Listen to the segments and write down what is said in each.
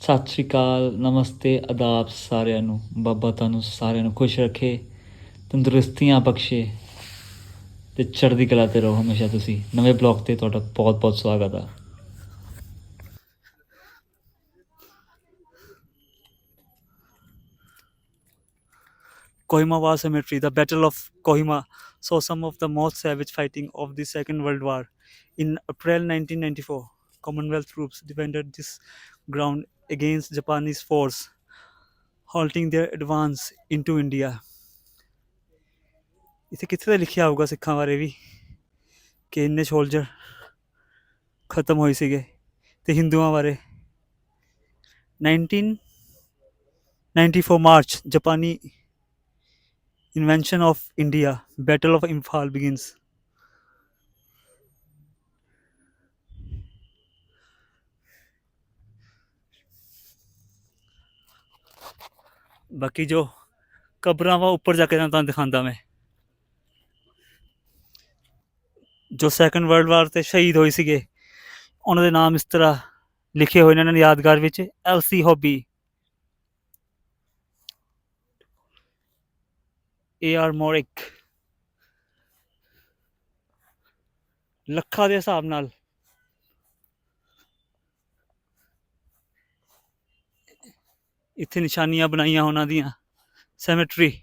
ਸਤਿ ਸ਼੍ਰੀ ਅਕਾਲ ਨਮਸਤੇ ਆਦਾਬ ਸਾਰਿਆਂ ਨੂੰ ਬਾਬਾ ਤੁਹਾਨੂੰ ਸਾਰਿਆਂ ਨੂੰ ਖੁਸ਼ ਰੱਖੇ ਤੰਦਰੁਸਤੀਆਂ ਬਖਸ਼ੇ ਤੇ ਚੜ੍ਹਦੀ ਕਲਾ ਤੇ ਰਹੋ ਹਮੇਸ਼ਾ ਤੁਸੀਂ ਨਵੇਂ ਬਲੌਗ ਤੇ ਤੁਹਾਡਾ ਬਹੁਤ ਬਹੁਤ ਸਵਾਗਤ ਆ Kohima War Cemetery, the Battle of Kohima, saw some of the most savage fighting of the Second World War. In April 1994, Commonwealth troops defended this ground against Japanese force, halting their advance into India. ਇਥੇ ਕਿੱਥੇ ਤੇ ਲਿਖਿਆ ਹੋਊਗਾ ਸਿੱਖਾਂ ਬਾਰੇ ਵੀ ਕਿ ਇੰਨੇ soldier ਖਤਮ ਹੋਏ ਸੀਗੇ ਤੇ ਹਿੰਦੂਆਂ ਬਾਰੇ 1994 ਮਾਰਚ ਜਾਪਾਨੀ invention of India battle of Imphal begins ਬਾਕੀ ਜੋ ਕਬਰਾਂ ਵਾ ਉੱਪਰ ਜਾ ਕੇ ਤੁਹਾਨੂੰ ਦਿਖਾਉਂਦਾ ਮੈਂ। ਜੋ ਸੈਕੰਡ ਵਰਲਡ ਵਾਰ ਤੇ ਸ਼ਹੀਦ ਹੋਏ ਸੀਗੇ, ਉਹਨਾਂ ਦੇ ਨਾਮ ਇਸ ਤਰ੍ਹਾਂ ਲਿਖੇ ਹੋਏ ਨੇ ਇਹਨਾਂ ਦੀ ਯਾਦਗਾਰ ਵਿੱਚ ਐਲਸੀ ਹੌਬੀ ਏ ਆਰ ਮੋਰਿਕ ਲੱਖਾਂ ਦੇ ਹਿਸਾਬ ਨਾਲ। ਇੱਥੇ ਨਿਸ਼ਾਨੀਆਂ ਬਣਾਈਆਂ ਉਹਨਾਂ ਦੀਆਂ ਸੈਮੇਟਰੀ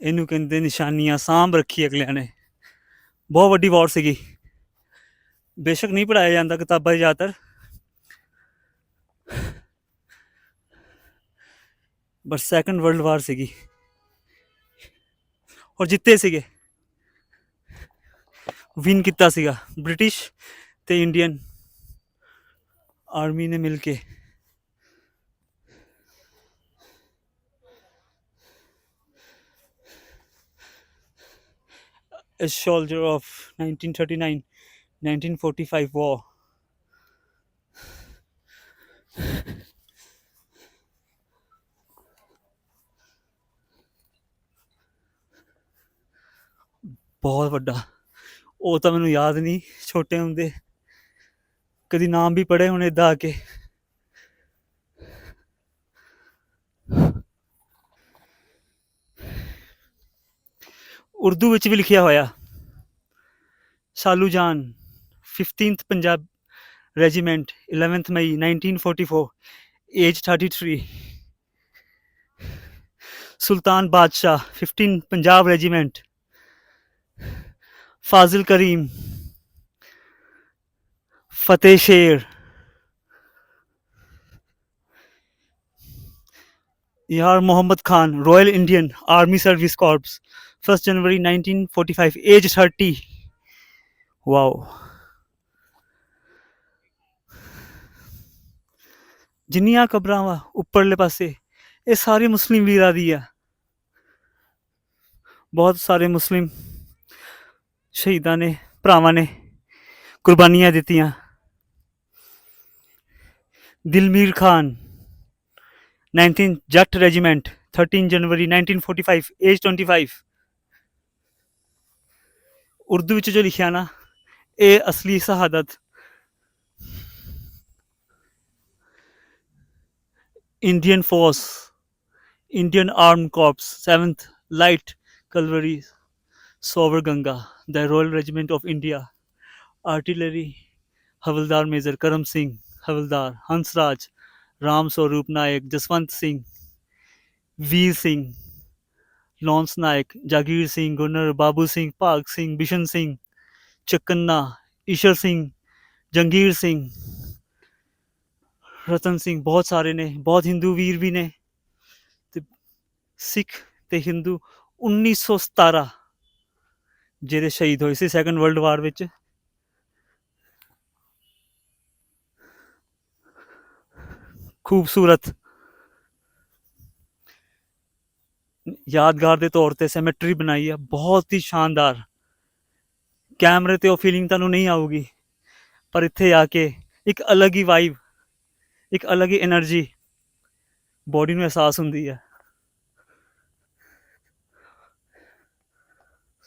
ਇਹਨੂੰ ਕਹਿੰਦੇ ਨਿਸ਼ਾਨੀਆਂ, ਸਾਂਭ ਰੱਖੀ ਅਗਲਿਆਂ ਨੇ। ਬਹੁਤ ਵੱਡੀ ਵਾਰ ਸੀਗੀ। ਬੇਸ਼ੱਕ ਨਹੀਂ ਪੜਾਇਆ ਜਾਂਦਾ ਕਿਤਾਬਾਂ ਜ਼ਿਆਦਾਤਰ। ਬਟ ਸੈਕੰਡ ਵਰਲਡ ਵਾਰ ਸੀਗੀ। ਔਰ ਜਿੱਤੇ ਸੀਗੇ। ਵਿਨ ਕੀਤਾ ਸੀਗਾ। ਬ੍ਰਿਟਿਸ਼ ਤੇ ਇੰਡੀਅਨ ਆਰਮੀ ਨੇ ਮਿਲ ਕੇ। A soldier of 1939 1945 war ਬਹੁਤ ਵੱਡਾ। ਉਹ ਤਾਂ ਮੈਨੂੰ ਯਾਦ ਨਹੀਂ, ਛੋਟੇ ਹੁੰਦੇ। ਕਦੀ ਨਾਮ ਵੀ ਪੜ੍ਹੇ ਹੋਣੇ ਏਦਾਂ ਆ ਕੇ। ਉਰਦੂ ਵਿੱਚ ਵੀ ਲਿਖਿਆ ਹੋਇਆ। Salu Jan 15th Punjab regiment 11th May 1944 age 33 Sultan Badshah 15 Punjab regiment. Fazil Karim Fateh Sher Yaar Muhammad Khan royal Indian army service corps 1st January 1945, age 30. Wow. ਜਿੰਨੀਆਂ ਕਬਰਾਂ ਵਾ ਉੱਪਰਲੇ ਪਾਸੇ ਇਹ ਸਾਰੀ ਮੁਸਲਿਮ ਵੀਰਾਂ ਦੀ ਆ ਬਹੁਤ ਸਾਰੇ ਮੁਸਲਿਮ ਸ਼ਹੀਦਾਂ ਨੇ, ਭਰਾਵਾਂ ਨੇ ਕੁਰਬਾਨੀਆਂ ਦਿੱਤੀਆਂ। ਦਿਲਮੀਰ ਖਾਨ 19 ਜੱਟ ਰੈਜੀਮੈਂਟ 13 ਜਨਵਰੀ 1945 ਏਜ 25 ਉਰਦੂ ਵਿੱਚ ਜੋ ਲਿਖਿਆ ਨਾ, ਇਹ ਅਸਲੀ ਸ਼ਹਾਦਤ। Indian force Indian arm corps 7th light cavalry sober Ganga, the Royal Regiment of India, Artillery, havildar major Karam Singh, havildar Hansraj, Ram Swaroop Nayak, Jaswant Singh, Veer Singh, lance Nayak, Jagir Singh gunner Babu Singh, Pag Singh, Bishan Singh चकन्ना Ishar Singh, Jangir Singh, Ratan Singh, बहुत सारे ने, बहुत हिंदू वीर भी ने। तो सिख ते हिंदू उन्नीस सौ सतारा ਜਿਹੜੇ ਸ਼ਹੀਦ ਹੋਏ ਸੀ ਸੈਕੰਡ ਵਰਲਡ ਵਾਰ ਵਿੱਚ। ਖੂਬਸੂਰਤ। ਯਾਦਗਾਰ ਦੇ ਤੌਰ ਤੇ ਸਿਮੈਟਰੀ ਬਣਾਈ ਹੈ ਬਹੁਤ ਹੀ ਸ਼ਾਨਦਾਰ। ਕੈਮਰੇ ਤੇ ਉਹ ਫੀਲਿੰਗ ਤੁਹਾਨੂੰ ਨਹੀਂ ਆਊਗੀ, ਪਰ ਇੱਥੇ ਆ ਕੇ ਇੱਕ ਅਲੱਗ ਹੀ ਵਾਈਬ ਇੱਕ ਅਲੱਗ ਹੀ એનર્ਜੀ ਬੋਡੀ ਨੂੰ ਅਹਿਸਾਸ ਹੁੰਦੀ ਹੈ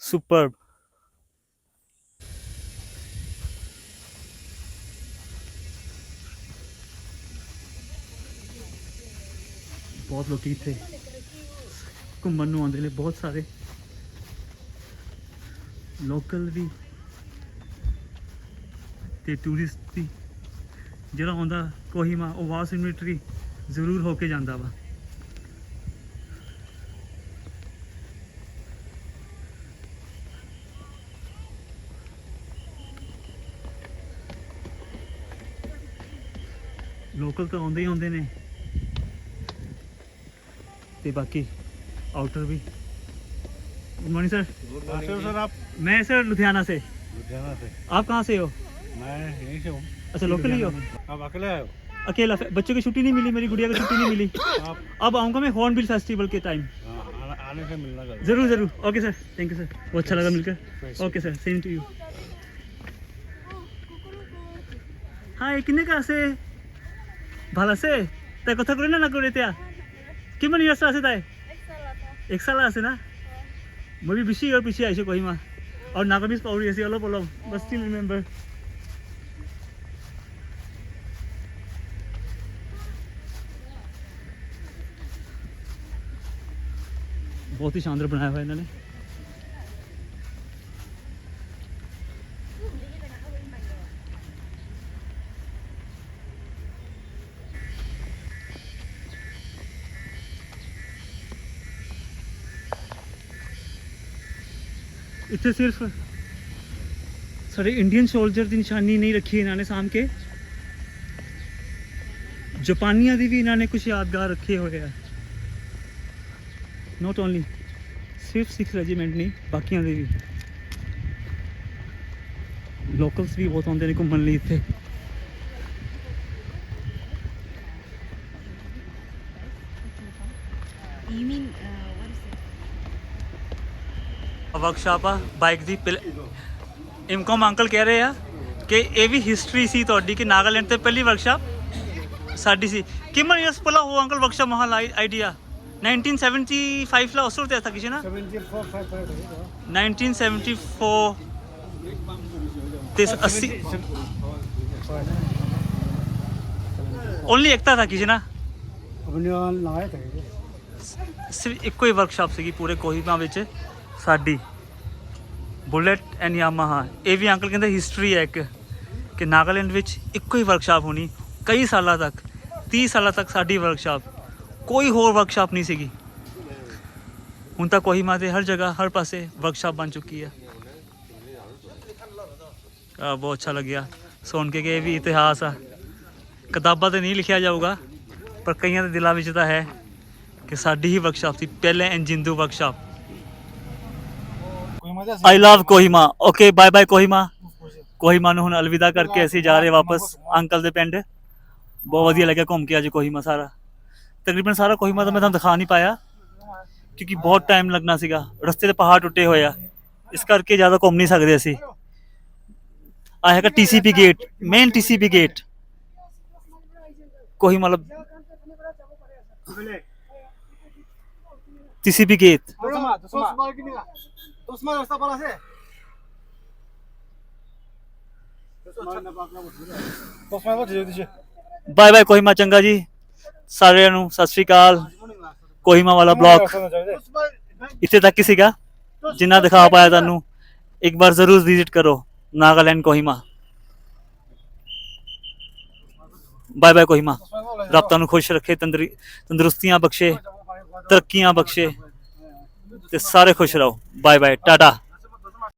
ਸੁਪਰਬ ਬਹੁਤ ਲੋਕੀ ਇੱਥੇ ਘੁੰਮਣ ਨੂੰ ਆਉਂਦੇ ਨੇ, ਬਹੁਤ ਸਾਰੇ। ਲੋਕਲ ਵੀ ਤੇ ਟੂਰਿਸਟ ਵੀ। ਜਿਹੜਾ ਆਉਂਦਾ, ਕੋਹੀਮਾ, ਉਹ ਵਾਸ ਸਿਮਿਟਰੀ ਜ਼ਰੂਰ ਹੋ ਕੇ ਜਾਂਦਾ ਵਾ। ਲੋਕਲ ਤਾਂ ਆਉਂਦੇ ਹੀ ਆਉਂਦੇ ਨੇ। ਤੇ ਬਾਕੀ आउटर भी गुड मॉर्निंग सर नमस्ते सर आप मैं सर लुधियाना से लुधियाना से आप कहाँ से हो मैं यहीं से हूँ अच्छा लोकल ही हो आप अकेले आए हो अकेला फै- बच्चों की छुट्टी नहीं मिली मेरी गुड़िया की छुट्टी नहीं मिली आप अब आऊँगा मैं हॉर्नबिल फेस्टिवल के टाइम हाँ, आने- आने से मिलना जरूर जरूर जरूर okay sir thank you sir बहुत अच्छा लगा मिलकर okay sir same to you hi কেনেকা আছে ভাল আছে তাই কথা কলে না নকৰে এতিয়া কিমান ইয়ৰ্ছ আছে তাই এক চালা আছে না মই বি বেছি ইয়াৰ পিছে আহিছোঁ কহিমা আৰু নাগামিজ পাহৰি আছে অলপ অলপ বাট ষ্টিল ৰিমেম্বাৰ बहुत ही शानदार बनाया हुआ है इन्होंने ਇੱਥੇ ਸਿਰਫ ਸਾਡੇ ਇੰਡੀਅਨ ਸੋਲਜਰ ਦੀ ਨਿਸ਼ਾਨੀ ਨਹੀਂ ਰੱਖੀ ਇਹਨਾਂ ਨੇ ਸਾਂਭ ਕੇ। ਜਾਪਾਨੀਆਂ ਦੀ ਵੀ ਇਹਨਾਂ ਨੇ ਕੁਝ ਯਾਦਗਾਰ ਰੱਖੇ ਹੋਏ ਆ। ਨਾਟ ਓਨਲੀ ਸਿਰਫ ਸਿੱਖ ਰੈਜੀਮੈਂਟ ਨਹੀਂ, ਬਾਕੀਆਂ ਦੇ ਵੀ। ਲੋਕਲਸ ਵੀ ਬਹੁਤ ਆਉਂਦੇ ਨੇ ਘੁੰਮਣ ਲਈ ਇੱਥੇ। ਵਰਕਸ਼ਾਪ ਆ ਬਾਈਕ ਦੀ ਇਮਕਮ ਅੰਕਲ ਕਹਿ ਰਹੇ ਆ ਕਿ ਇਹ ਵੀ ਹਿਸਟਰੀ ਸੀ ਤੁਹਾਡੀ ਕਿ ਨਾਗਾਲੈਂਡ ਤੇ ਪਹਿਲੀ ਵਰਕਸ਼ਾਪ ਸਾਡੀ ਸੀ। ਕਿੰਨਾ ਇਅਰਸ ਪਹਿਲਾਂ ਹੋ ਅੰਕਲ ਵਰਕਸ਼ਾਪ ਮਹਾਲ ਆਈਡੀਆ 1975 ਲਾ ਉਸਰ ਤੇ ਥਾ ਕਿਸੇ ਨਾ? 74 1974 ਤੇ 80 ਓਨਲੀ ਇਕਤਾ ਥਾ ਕਿਸੇ ਨਾ? ਆਪਣੇ ਨਾਲ ਨਾ ਆਇਆ ਥੇ ਸਿਰਫ ਇੱਕੋ ਹੀ ਵਰਕਸ਼ਾਪ ਸੀਗੀ ਪੂਰੇ ਕੋਹੀਮਾ ਵਿੱਚ। ਸਾਡੀ ਬੁਲੇਟ ਐਂਡ ਯਾਮਾਹਾ, ਇਹ ਵੀ ਅੰਕਲ ਕਹਿੰਦੇ ਹਿਸਟਰੀ ਹੈ ਇੱਕ, ਕਿ ਨਾਗਾਲੈਂਡ ਵਿੱਚ ਇੱਕੋ ਹੀ ਵਰਕਸ਼ਾਪ ਹੋਣੀ, ਕਈ ਸਾਲਾਂ ਤੱਕ 30 ਸਾਲਾਂ ਤੱਕ ਸਾਡੀ ਵਰਕਸ਼ਾਪ ਕੋਈ ਹੋਰ ਵਰਕਸ਼ਾਪ ਨਹੀਂ ਸੀਗੀ। ਹੁਣ ਤਾਂ ਕੋਹੀਮਾ ਤੇ ਹਰ ਜਗ੍ਹਾ, ਹਰ ਪਾਸੇ ਵਰਕਸ਼ਾਪ ਬਣ ਚੁੱਕੀ ਹੈ। ਆ ਬਹੁਤ ਅੱਛਾ ਲੱਗਿਆ। ਸੁਣ ਕੇ ਕਿ ਇਹ ਵੀ ਇਤਿਹਾਸ ਆ। ਕਿਤਾਬਾਂ ਤੇ ਨਹੀਂ ਲਿਖਿਆ ਜਾਊਗਾ, ਪਰ ਕਈਆਂ ਦੇ ਦਿਲਾਂ ਵਿੱਚ ਤਾਂ ਹੈ ਕਿ ਸਾਡੀ ਹੀ ਵਰਕਸ਼ਾਪ ਸੀ, ਪਹਿਲੇ ਇੰਜਿੰਦੂ workshop I love Kohima. Okay bye bye Kohima. Kohima ਨੂੰ ਹੁਣ ਅਲਵਿਦਾ ਕਰਕੇ ਅਸੀਂ ਜਾ ਰਹੇ ਵਾਪਸ ਅੰਕਲ ਦੇ ਪਿੰਡ। ਬਹੁਤ ਵਧੀਆ ਲੱਗਿਆ ਘੁੰਮ ਕੇ ਅੱਜ ਕੋਹਿਮਾ ਸਾਰਾ। ਤਕਰੀਬਨ ਸਾਰਾ ਕੋਹਿਮਾ ਤਾਂ ਮੈਂ ਤੁਹਾਨੂੰ ਦਿਖਾ ਨਹੀਂ ਪਾਇਆ ਕਿਉਂਕਿ ਬਹੁਤ ਟਾਈਮ ਲੱਗਣਾ ਸੀਗਾ। ਰਸਤੇ ਦੇ ਪਹਾੜ ਟੁੱਟੇ ਹੋਏ ਆ। ਇਸ ਕਰਕੇ ਜ਼ਿਆਦਾ ਘੁੰਮ ਨਹੀਂ ਸਕਦੇ ਅਸੀਂ। ਆ ਹੈਗਾ TCP gate main TCP gate ਕੋਈ ਮਤਲਬ ਟੀਸੀਪੀ ਗੇਟ ওসমান হাস্তাপাল আছে ਬਾਏ ਬਾਏ ਕੋਹਿਮਾ ਚੰਗਾ ਜੀ ਸਾਰਿਆਂ ਨੂੰ ਸਤਿ ਸ੍ਰੀ ਅਕਾਲ ਕੋਹਿਮਾ ਵਾਲਾ ਬਲੌਗ ਇੱਥੇ ਤੱਕ ਹੀ ਸੀਗਾ ਜਿੰਨਾ ਦਿਖਾ ਪਾਇਆ ਤੁਹਾਨੂੰ ਇੱਕ ਵਾਰ ਜ਼ਰੂਰ ਵਿਜ਼ਿਟ ਕਰੋ ਨਾਗਾਲੈਂਡ ਕੋਹਿਮਾ ਬਾਏ ਬਾਏ ਕੋਹਿਮਾ ਰੱਬ ਤੁਹਾਨੂੰ ਖੁਸ਼ ਰੱਖੇ ਤੰਦਰੁਸਤੀਆਂ ਬਖਸ਼ੇ ਤਰੱਕੀਆਂ ਬਖਸ਼ੇ ਤੇ ਸਾਰੇ ਖੁਸ਼ ਰਹੋ। Bye bye tata.